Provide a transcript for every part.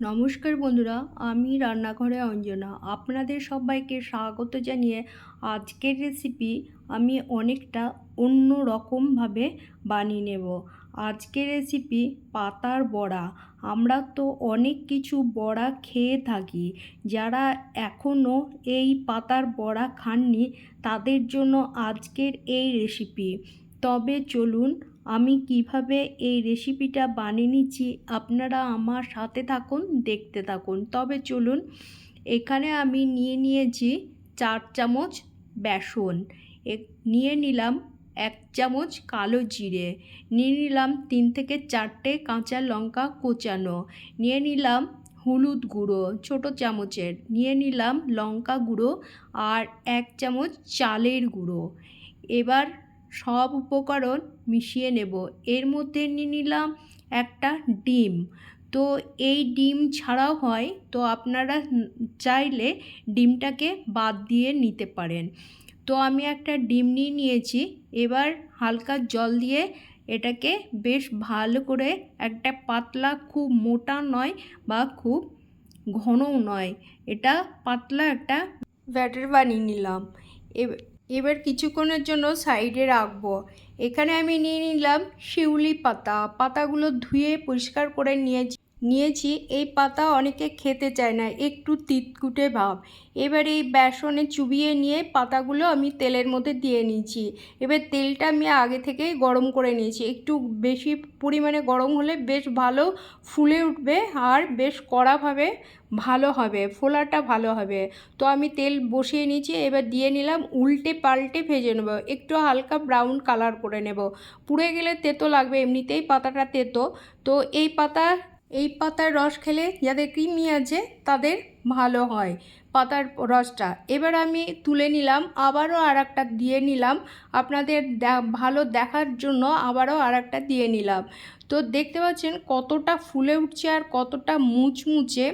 নমস্কার বন্ধুরা, আমি রান্নাঘরে অঞ্জনা। আপনাদের সবাইকে স্বাগত জানিয়ে আজকের রেসিপি আমি অনেকটা অন্য রকমভাবে বানিয়ে নেব। আজকের রেসিপি পাতার বড়া। আমরা তো অনেক কিছু বড়া খেয়ে থাকি। যারা এখনও এই পাতার বড়া খাননি, তাদের জন্য আজকের এই রেসিপি তবে চলুন আমি কীভাবে এই রেসিপিটা বানিয়ে নিচ্ছি, আপনারা আমার সাথে থাকুন, দেখতে থাকুন। তবে চলুন, এখানে আমি নিয়ে নিয়েছি চার চামচ বেসন। নিয়ে নিলাম এক চামচ কালো জিরে। নিয়ে নিলাম তিন থেকে চারটে কাঁচা লঙ্কা কোচানো। নিয়ে নিলাম হলুদ গুঁড়ো, ছোটো চামচের। নিয়ে নিলাম লঙ্কা গুঁড়ো আর এক চামচ চালের গুঁড়ো। এবার সব উপকরণ মিশিয়ে নেব। এর মধ্যে নিয়ে নিলাম একটা ডিম। তো এই ডিম ছাড়াও হয়, তো আপনারা চাইলে ডিমটাকে বাদ দিয়ে নিতে পারেন। তো আমি একটা ডিম নিয়ে নিয়েছি, এবার হালকা জল দিয়ে এটাকে বেশ ভালো করে একটা পাতলা, খুব মোটা নয় বা খুব ঘনও নয়, এটা পাতলা একটা ব্যাটার বানিয়ে নিলাম। এবার কিছুক্ষণের জন্য সাইডে রাখব। এখানে আমি নিয়ে নিলাম শিউলি পাতা। পাতাগুলো ধুয়ে পরিষ্কার করে নিয়েছি। নিয়েছি, এই পাতা অনেকে খেতে চায় না, একটু তিতকুটে ভাব। এবার এই বেসনে চুবিয়ে নিয়ে পাতাগুলো আমি তেলের মধ্যে দিয়ে নিয়েছি। এবার তেলটা আমি আগে থেকেই গরম করে নিয়েছি। একটু বেশি পরিমাণে গরম হলে বেশ ভালো ফুলে উঠবে আর বেশ কড়াভাবে ভালো হবে, ফোলাটা ভালো হবে। তো আমি তেল বসিয়ে নিয়েছি, এবার দিয়ে নিলাম উল্টে পাল্টে ভেজে নেব। একটু হালকা ব্রাউন কালার করে নেব। পুড়ে গেলে তেতো লাগবে, এমনিতেই পাতাটা তেতো। তো এই পাতা এই পাতার রস খেলে যাদের কৃমি আছে তাদের ভালো হয় পাতার রসটা। এবার আমি তুলে নিলাম, আবারও আর একটা দিয়ে নিলাম। আপনাদের ভালো দেখার জন্য আবারও আর একটা দিয়ে নিলাম। তো দেখতে পাচ্ছেন কতটা ফুলে উঠছে আর কতটা মুচমুচে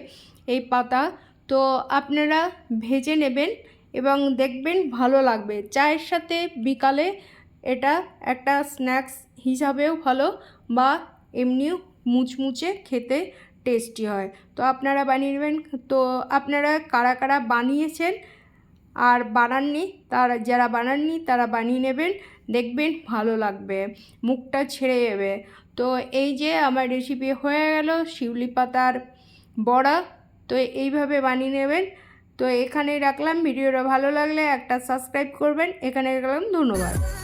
এই পাতা। তো আপনারা ভেজে নেবেন এবং দেখবেন ভালো লাগবে। চায়ের সাথে বিকালে এটা একটা স্ন্যাক্স হিসাবেও ভালো বা এমনিও মুচমুচে খেতে টেস্টি হয়। তো আপনারা বানিয়ে নেবেন। তো আপনারা কারা কারা বানিয়েছেন আর বানাননি, তারা যারা বানাননি তারা বানিয়ে নেবেন। দেখবেন ভালো লাগবে, মুখটা ছেড়ে যাবে। তো এই যে আমার রেসিপি হয়ে গেল শিউলি পাতার বড়া, তো এইভাবে বানিয়ে নেবেন। তো এখানেই রাখলাম। ভিডিওটা ভালো লাগলে একটা সাবস্ক্রাইব করবেন। এখানে রাখলাম। ধন্যবাদ।